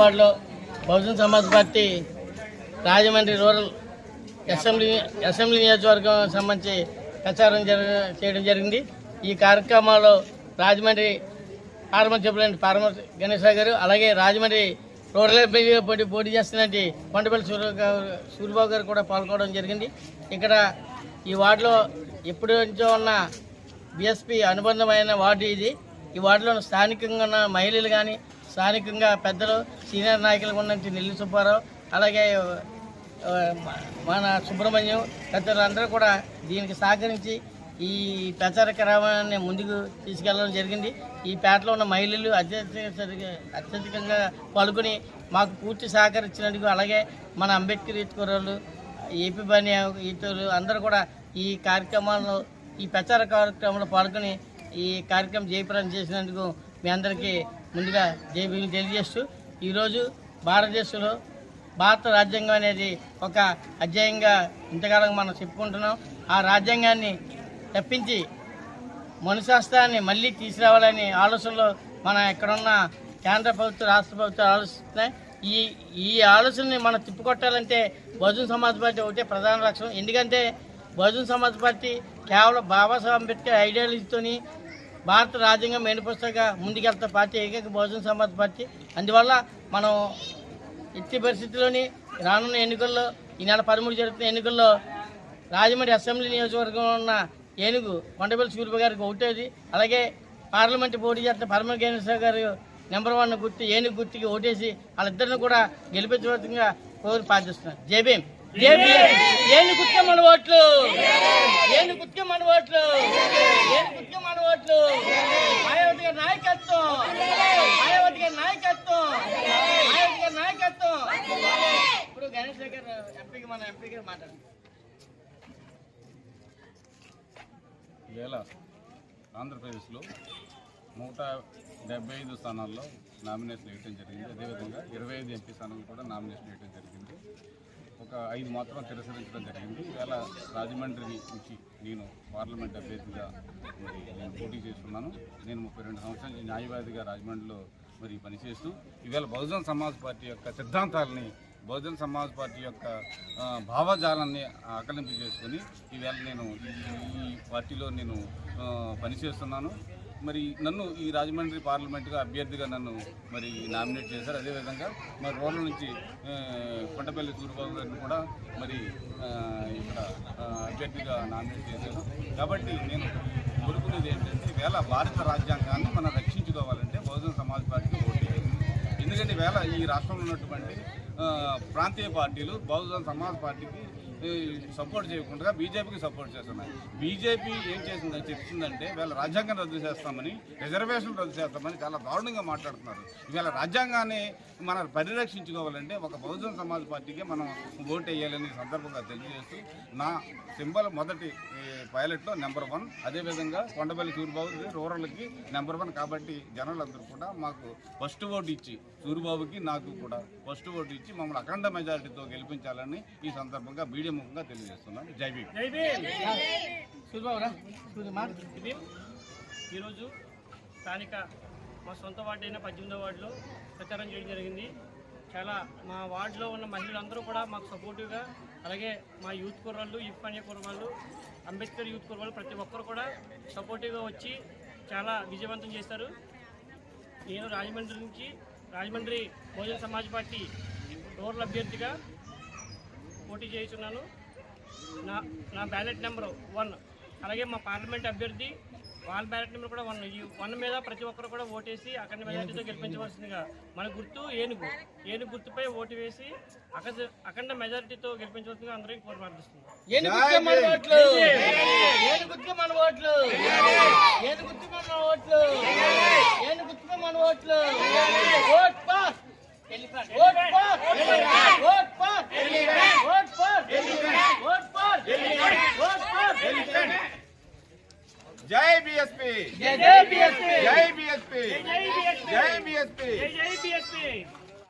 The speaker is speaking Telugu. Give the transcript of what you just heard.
వార్డులో Bahujan Samaj party Rajahmundry rural assembly assembly నియోజకవర్గం సంబంధించి ప్రచారం జరగ చేయడం జరిగింది. ఈ కార్యక్రమాల్లో రాజమండ్రి పార్లమెంట్ సభ్యులైన పార్లమెంట్ గణేష్ గారు అలాగే రాజమండ్రి రూరల్ ఎంపీగా పోటీ పోటీ చేస్తున్నటువంటి కొండపల్లి సూర్య గారు- సూర్యబాబు గారు కూడా పాల్గొనడం జరిగింది. ఇక్కడ ఈ వార్డులో ఎప్పటి నుంచో ఉన్న బీఎస్పీ అనుబంధమైన వార్డు ఇది. ఈ వార్డులో స్థానికంగా ఉన్న మహిళలు కానీ స్థానికంగా పెద్దలు సీనియర్ నాయకులు ఉన్నట్టు నెల్లి సుబ్బారావు అలాగే మన సుబ్రహ్మణ్యం పెద్దలు కూడా దీనికి సహకరించి ఈ ప్రచార క్రమాన్ని ముందుకు తీసుకెళ్ళడం జరిగింది. ఈ పేటలో ఉన్న మహిళలు అత్యధిక అత్యధికంగా పాల్గొని మాకు పూర్తి సహకరించినందుకు అలాగే మన అంబేద్కర్ ఈత్కూరలు ఏపీ బని ఈతలు అందరూ కూడా ఈ కార్యక్రమాల్లో ఈ ప్రచార కార్యక్రమంలో పాల్గొని ఈ కార్యక్రమం జయప్రదం చేసినందుకు మీ అందరికీ ముందుగా జయభీములు తెలియజేస్తూ ఈరోజు భారతదేశంలో భారత రాజ్యాంగం అనేది ఒక అధ్యాయంగా ఇంతకాలం మనం చెప్పుకుంటున్నాం. ఆ రాజ్యాంగాన్ని తప్పించి మనుశాస్త్రాన్ని మళ్ళీ తీసుకురావాలని ఆలోచనలో మన ఇక్కడున్న కేంద్ర ప్రభుత్వం రాష్ట్ర ప్రభుత్వం ఆలోచిస్తున్నాయి. ఈ ఈ ఆలోచనని మనం తిప్పుకొట్టాలంటే బహుజన సమాజ్ పార్టీ ఒకటే ప్రధాన లక్ష్యం ఎందుకంటే బహుజన సమాజ్ పార్టీ కేవలం బాబాసాహెబ్ అంబేద్కర్ ఐడియాలజీతోని భారత రాజ్యాంగం మేనిఫెస్టోగా ముందుకెళ్తా పార్టీ ఏకైక బహుజన సమాజ్ పార్టీ. అందువల్ల మనం ఎట్టి పరిస్థితుల్లోని రానున్న ఎన్నికల్లో ఈ నెల పదమూడు జరుగుతున్న ఎన్నికల్లో రాజమండ్రి అసెంబ్లీ నియోజకవర్గంలో ఉన్న ఏనుగు కొండపల్లి సూర్యబాబు గారికి ఒకటేది అలాగే పార్లమెంట్ పోటీ చేస్తున్న పరమ గణేశ్వర గారు నెంబర్ వన్ గుర్తు ఏనుగు గుర్తుకి ఓటేసి వాళ్ళిద్దరిని కూడా గెలిపించవలసిందిగా కోరి ప్రార్థిస్తున్నారు జేబీఎం ఏను గుర్తే మన ఓట్లు. ఏను మన ఓట్లు. రాజశేఖర్ ఎంపీకి మన ఎంపీకి మాట్లాడండి. ఈవేళ ఆంధ్రప్రదేశ్లో నూట డెబ్బై ఐదు స్థానాల్లో నామినేషన్ వేయడం జరిగింది. అదేవిధంగా ఇరవై ఐదు ఎంపీ స్థానాలు కూడా నామినేషన్ వేయడం జరిగింది. ఒక ఐదు మాత్రం తిరస్కరించడం జరిగింది. ఇవాళ రాజమండ్రి నుంచి నేను పార్లమెంట్ అభ్యర్థిగా మరి నేను పోటీ చేస్తున్నాను. నేను ముప్పై రెండు సంవత్సరాలు న్యాయవాదిగా రాజమండ్రిలో మరి పనిచేస్తూ ఇవాళ బహుజన్ సమాజ్ పార్టీ యొక్క సిద్ధాంతాలని బహుజన సమాజ్ పార్టీ యొక్క భావజాలాన్ని ఆకలింపు చేసుకుని ఈవేళ నేను ఈ- పార్టీలో నేను పనిచేస్తున్నాను. మరి నన్ను ఈ రాజమండ్రి పార్లమెంటుగా అభ్యర్థిగా నన్ను మరి నామినేట్ చేశారు. అదేవిధంగా మరి రూరల్ నుంచి కొండపల్లి సూర్యబాబు గారిని కూడా మరి ఇక్కడ అభ్యర్థిగా నామినేట్ చేశాను. కాబట్టి నేను కోరుకునేది ఏంటంటే వేళ భారత రాజ్యాంగాన్ని మనం రక్షించుకోవాలంటే బహుజన సమాజ్ పార్టీకి ఓటు ఎందుకంటే వేళ ఈ రాష్ట్రంలో ఉన్నటువంటి ప్రాంతీయ పార్టీలు బహుజన సమాజ్ పార్టీకి సపోర్ట్ చేయకుండా బీజేపీకి సపోర్ట్ చేస్తున్నాయి. బీజేపీ ఏం చేసిందని చెప్తుందంటే వీళ్ళ రాజ్యాంగం రద్దు చేస్తామని రిజర్వేషన్ రద్దు చేస్తామని చాలా దారుణంగా మాట్లాడుతున్నారు. ఇవాళ రాజ్యాంగాన్ని మనం పరిరక్షించుకోవాలంటే ఒక బహుజన సమాజ్ పార్టీకి మనం ఓటు వేయాలని సందర్భంగా తెలియజేస్తూ నా సింబల్ మొదటి పైలట్లో నెంబర్ వన్. అదేవిధంగా కొండపల్లి సూరిబాబు రూరల్కి నెంబర్ వన్ కాబట్టి జనాలందరూ కూడా మాకు ఫస్ట్ ఓటు ఇచ్చి సూరిబాబుకి నాకు కూడా ఫస్ట్ ఓటు ఇచ్చి మమ్మల్ని అఖండ మెజారిటీతో గెలిపించాలని ఈ సందర్భంగా మీడియా తెలియజేస్తున్నాను. జై భీమ్. ఈరోజు స్థానిక మా సొంత వార్డు అయిన పద్దెనిమిదో వార్డులో ప్రచారం చేయడం జరిగింది. చాలా మా వార్డులో ఉన్న మహిళలందరూ కూడా మాకు సపోర్టివ్గా అలాగే మా యూత్ కుర్రాళ్ళు ఇఫ్ అనే కుర్రాళ్ళు అంబేద్కర్ యూత్ కుర్రాళ్ళు ప్రతి ఒక్కరు కూడా సపోర్టివ్గా వచ్చి చాలా విజయవంతం చేశారు. నేను రాజమండ్రి నుంచి రాజమండ్రి బహుజన సమాజ్ పార్టీ రూరల్ అభ్యర్థిగా పోటీ చేస్తున్నాను నా నా బ్యాలెట్ నెంబర్ వన్ అలాగే మా పార్లమెంట్ అభ్యర్థి వాళ్ళ బ్యాలెట్ నెంబర్ కూడా వన్ ఈ వన్ మీద ప్రతి ఒక్కరు కూడా ఓటేసి అఖండ మెజార్టీతో గెలిపించవలసిందిగా మన గుర్తు ఏనుగు. ఏనుగు గుర్తుపై ఓటు వేసి అఖండ అఖండ మెజారిటీతో గెలిపించవలసిందిగా అందరికీ కోరి ప్రార్థిస్తున్నాను